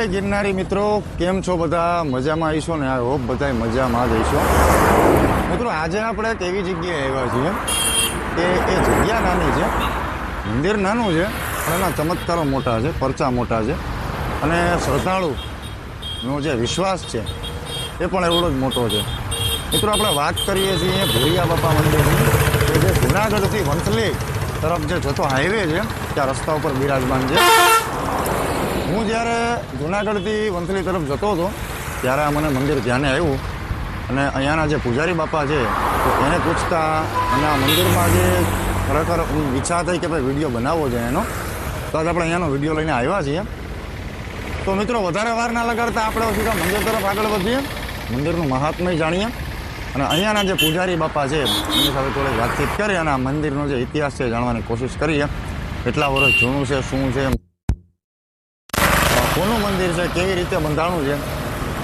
જય ગિરનારી મિત્રો. કેમ છો બધા? મજામાં આવીશો ને? આઈ હોપ બધા મજામાં જ હશો મિત્રો, આજે આપણે એક એવી જગ્યાએ આવ્યા છીએ કે એ જગ્યા નાની છે. મંદિર નાનું છે, પણ એના ચમત્કારો મોટા છે, પરચા મોટા છે. અને શ્રદ્ધાળુનો જે વિશ્વાસ છે, એ પણ એવડો જ મોટો છે. મિત્રો, આપણે વાત કરીએ છીએ ભૂરિયા બાપા મંદિરની, કે જે જુનાગઢથી વંથલી તરફ જે જતો હાઈવે છે, ત્યાં રસ્તા ઉપર બિરાજમાન છે. હું જ્યારે જુનાગઢથી વંથલી તરફ જતો હતો, ત્યારે આ મને મંદિર ધ્યાને આવ્યું. અને અહીંયાના જે પૂજારી બાપા છે એને પૂછતા અને આ મંદિરમાં જે ખરેખર ઈચ્છા થઈ કે ભાઈ વીડિયો બનાવવો છે એનો, તો આજે આપણે અહીંયાનો વીડિયો લઈને આવ્યા છીએ. તો મિત્રો, વધારે વાર ના લગાડતા આપણે સીધા મંદિર તરફ આગળ વધીએ. મંદિરનું મહાત્મય જાણીએ. અને અહીંયાના જે પૂજારી બાપા છે, એમની સાથે થોડી વાતચીત કરી અને આ મંદિરનો જે ઇતિહાસ છે જાણવાની કોશિશ કરીએ. કેટલા વર્ષ જૂનું છે, શું છે કોનું મંદિર છે, કેવી રીતે બંધાણું છે?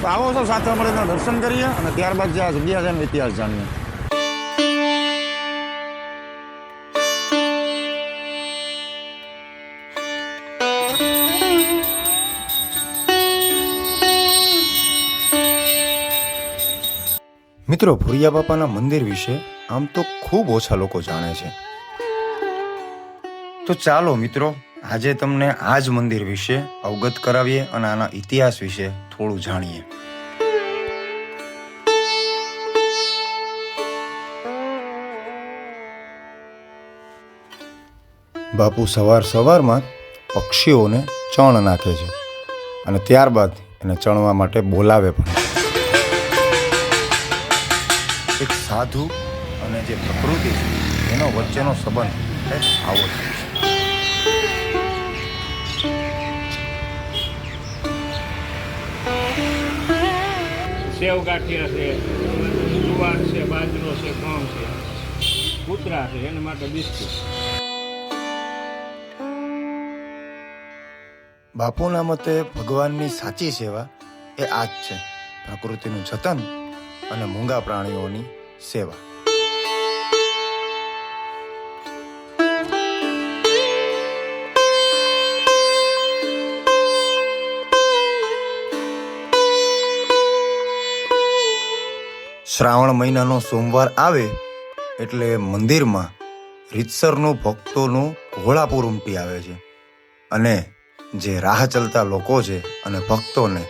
તો આવો સૌ સાથે મળીને દર્શન કરીએ અને ત્યારબાદ જે આ જગ્યા છે એનો ઇતિહાસ જાણીએ. મિત્રો, ભુરિયા બાપાના મંદિર વિશે આમ તો ખૂબ ઓછા લોકો જાણે છે. તો ચાલો મિત્રો આજે તમને આ જ મંદિર વિશે અવગત કરાવીએ અને આના ઇતિહાસ વિશે થોડું જાણીએ. બાપુ સવાર સવારમાં પક્ષીઓને ચણ નાખે છે અને ત્યારબાદ એને ચણવા માટે બોલાવે પણ એક સાધુ અને જે પ્રકૃતિ છે, એનો વચ્ચેનો સંબંધ આવો છે. સેવ ગાંઠિયા છે, જુવાર છે, બાજરો છે, ઘઉં છે, કૂતરા છે, એના માટે બિસ્કુટ. બાપુના મતે ભગવાનની સાચી સેવા એ આ જ છે. પ્રકૃતિનું જતન અને મૂંગા પ્રાણીઓની સેવા. શ્રાવણ મહિનાનો સોમવાર આવે એટલે મંદિરમાં રીતસરનું ભક્તોનું ઘોડાપુર ઉમટી આવે છે. અને જે રાહ ચલતા લોકો છે અને ભક્તોને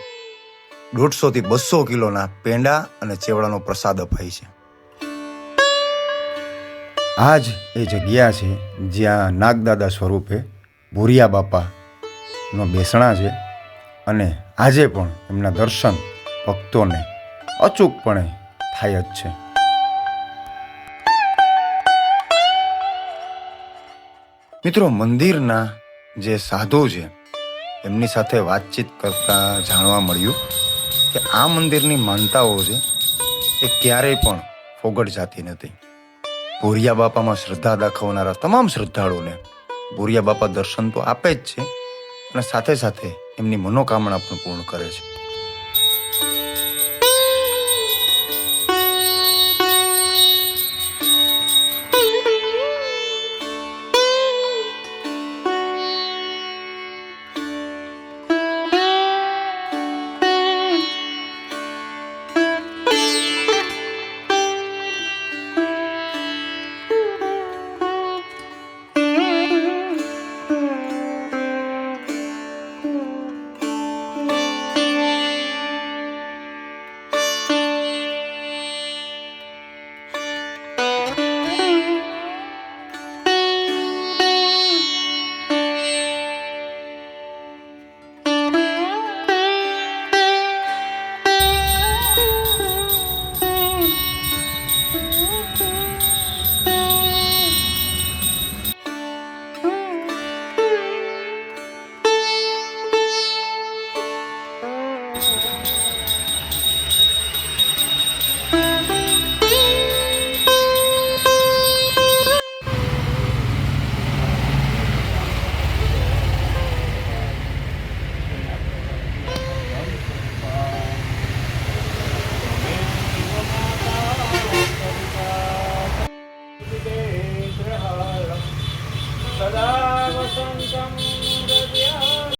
દોઢસોથી બસો કિલોના પેંડા અને ચેવડાનો પ્રસાદ અપાય છે. આ જ એ જગ્યા છે જ્યાં નાગદાદા સ્વરૂપે ભૂરિયા બાપાનો બેસણા છે અને આજે પણ એમના દર્શન ભક્તોને અચૂકપણે થાય જ છે મિત્રો, મંદિરના જે સાધુ છે, એમની સાથે વાતચીત કરતા જાણવા મળ્યું કે આ મંદિરની માનતાઓ છે એ ક્યારેય પણ ફોગટ જાતી નથી. ભૂરિયા બાપામાં શ્રદ્ધા દાખવનારા તમામ શ્રદ્ધાળુને ભૂરિયા બાપા દર્શન તો આપે જ છે અને સાથે સાથે એમની મનોકામના પણ પૂર્ણ કરે છે.